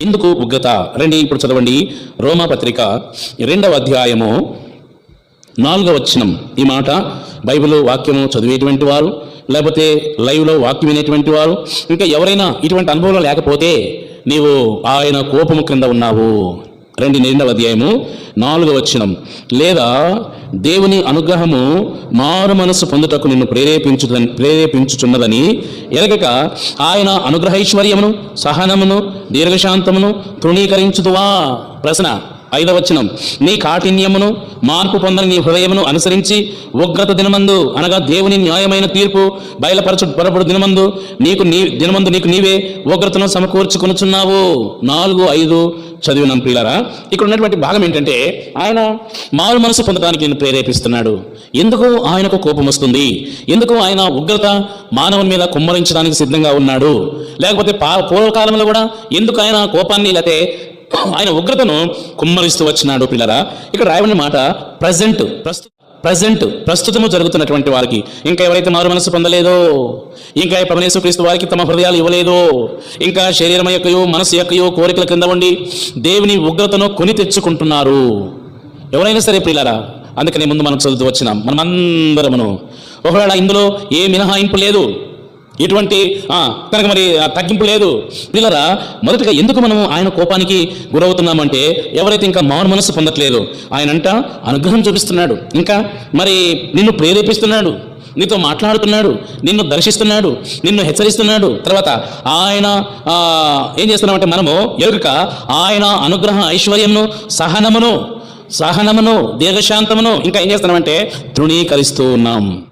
ఎందుకు ఉగ్రత. రండి ఇప్పుడు చదవండి. రోమా పత్రిక రెండవ అధ్యాయము నాలుగవ వచనం. ఈ మాట బైబిల్ వాక్యము చదివేటువంటి వారు లేకపోతే లైవ్లో వాక్యం వినేటువంటి వారు ఇంకా ఎవరైనా ఇటువంటి అనుభవం లేకపోతే నీవు ఆయన కోపము క్రింద ఉన్నావు. రెండు రెండవ అధ్యాయము నాలుగవ వచనం. లేదా దేవుని అనుగ్రహము మారు మనసు పొందుటకు నిన్ను ప్రేరేపించు ప్రేరేపించుచున్నదని ఎరగక ఆయన అనుగ్రహైశ్వర్యమును సహనమును దీర్ఘశాంతమును తృణీకరించుదువా? ప్రశ్న. ఐదవ వచనం. నీ కాఠిన్యమును మార్పు పొందని నీ హృదయమును అనుసరించి ఉగ్రత దినమందు అనగా దేవుని న్యాయమైన తీర్పు బయలుపరచు పరపడు దినమందు నీకు నీ దినమందు నీకు నీవే ఉగ్రతను సమకూర్చుకొనుచున్నావు. నాలుగు ఐదు చదివినాం పిల్లరా ఇక్కడ ఉన్నటువంటి భాగం ఏంటంటే ఆయన మారు మనసు పొందడానికి నేను ప్రేరేపిస్తున్నాడు. ఎందుకు ఆయనకు కోపం వస్తుంది? ఎందుకు ఆయన ఉగ్రత మానవుని మీద కుమ్మరించడానికి సిద్ధంగా ఉన్నాడు? లేకపోతే పా పూర్వకాలంలో కూడా ఎందుకు ఆయన కోపాన్ని లేకపోతే ఆయన ఉగ్రతను కుమ్మరిస్తూ వచ్చినాడు పిల్లరా. ఇక్కడ రాయబడిన మాట ప్రజెంట్ ప్రస్తుత ప్రజెంట్ ప్రస్తుతము జరుగుతున్నటువంటి వారికి ఇంకా ఎవరైతే మారు మనసు పొందలేదో ఇంకా పవనేశ్వ క్రీస్తు వారికి తమ హృదయాలు ఇవ్వలేదో ఇంకా శరీరం యొక్కయో మనసు యొక్కయో కోరికల కింద ఉండి దేవుని ఉగ్రతను కొని తెచ్చుకుంటున్నారు. ఎవరైనా సరే ప్రియులారా అందుకనే ముందు మనం చదువుతూ వచ్చినాం. మనమందరమును. ఒకవేళ ఇందులో ఏ మినహాయింపు లేదు ఇటువంటి తనకు కనుక మరి తగ్గింపు లేదు. పిల్లరా మొదటగా ఎందుకు మనం ఆయన కోపానికి గురవుతున్నామంటే ఎవరైతే ఇంకా మౌన మనసు పొందట్లేదు ఆయన అంట అనుగ్రహం చూపిస్తున్నాడు. ఇంకా మరి నిన్ను ప్రేరేపిస్తున్నాడు నీతో మాట్లాడుతున్నాడు నిన్ను దర్శిస్తున్నాడు నిన్ను హెచ్చరిస్తున్నాడు. తర్వాత ఆయన ఏం చేస్తున్నామంటే మనము ఎరుక ఆయన అనుగ్రహ ఐశ్వర్యమును సహనమును సహనమును దీర్ఘశాంతమును ఇంకా ఏం చేస్తున్నామంటే తృణీకరిస్తూ ఉన్నాం.